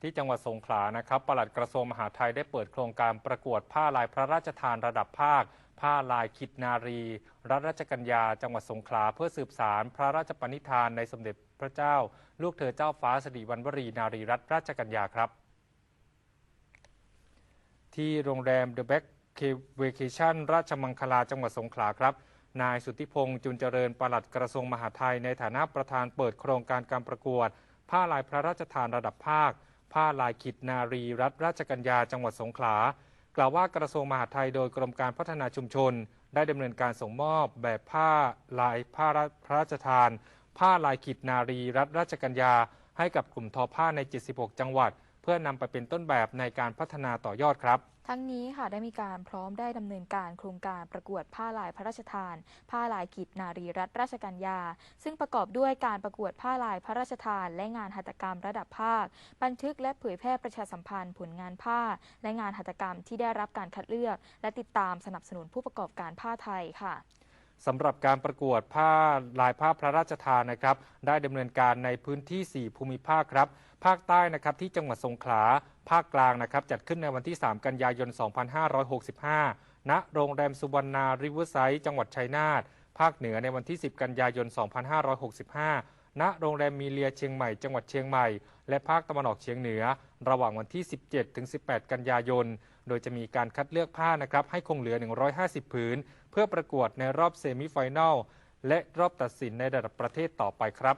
ที่จังหวัดสงขลานะครับปลัดกระทรวงมหาดไทยได้เปิดโครงการประกวดผ้าลายพระราชทานระดับภาค ผ้าลายขิดนารี รัฐราชกัญญา จังหวัดสงขลาเพื่อสืบสารพระราชปณิธานในสมเด็จพระเจ้า ลูกเธอเจ้าฟ้าสิริวัณวรีนารีรัตนราชกัญญาครับ ที่โรงแรม The Back Vacation ราชมังคลาจังหวัดสงขลาครับนายสุทธิพงษ์จุนเจริญปลัดกระทรวงมหาดไทยในฐานะประธานเปิดโครงการการประกวด ผ้าลายพระราชทานระดับภาค ผ้าลายขิดนารีรัฐราชกัญญาจังหวัดสงขลา กล่าวว่ากระทรวงมหาดไทยโดยกรมการพัฒนาชุมชน ได้ดำเนินการส่งมอบแบบผ้าลายผ้าพระราชทาน ผ้าลายขิดนารีรัฐราชกัญญา ให้กับกลุ่มทอผ้าใน 76 จังหวัด เพื่อนำไปเป็นต้นแบบในการพัฒนาต่อยอดครับ ทั้งนี้ค่ะได้มีการพร้อมได้ดำเนินการโครงการประกวดผ้าลายพระราชทาน ผ้าลายกิจนารีรัฐราชกัญญา ซึ่งประกอบด้วยการประกวดผ้าลายพระราชทาน และงานหัตถกรรมระดับภาค บันทึกและเผยแพร่ประชาสัมพันธ์ผลงานผ้า และงานหัตถกรรมที่ได้รับการคัดเลือก และติดตามสนับสนุนผู้ประกอบการผ้าไทยค่ะ สำหรับการประกวดผ้าลายผ้าพระราชทานนะครับ ได้ดำเนินการในพื้นที่ 4 ภูมิภาคครับ ภาคใต้นะครับที่จังหวัดสงขลา ภาคกลางนะครับจัดขึ้นในวันที่ 3 กันยายน 2565 ณ โรงแรมสุวรรณาริเวอร์ไซด์จังหวัดชัยนาท ภาคเหนือในวันที่ 10 กันยายน 2565ณโรงแรมมีเลียเชียงใหม่จังหวัดเชียงใหม่ และภาคตะวันออกเฉียงเหนือ ระหว่างวันที่ 17 ถึง 18 กันยายน โดยจะมีการคัดเลือกผ้านะครับให้คงเหลือ 150 ผืน เพื่อประกวดในรอบเซมิไฟแนลและรอบตัดสินในระดับประเทศต่อไปครับ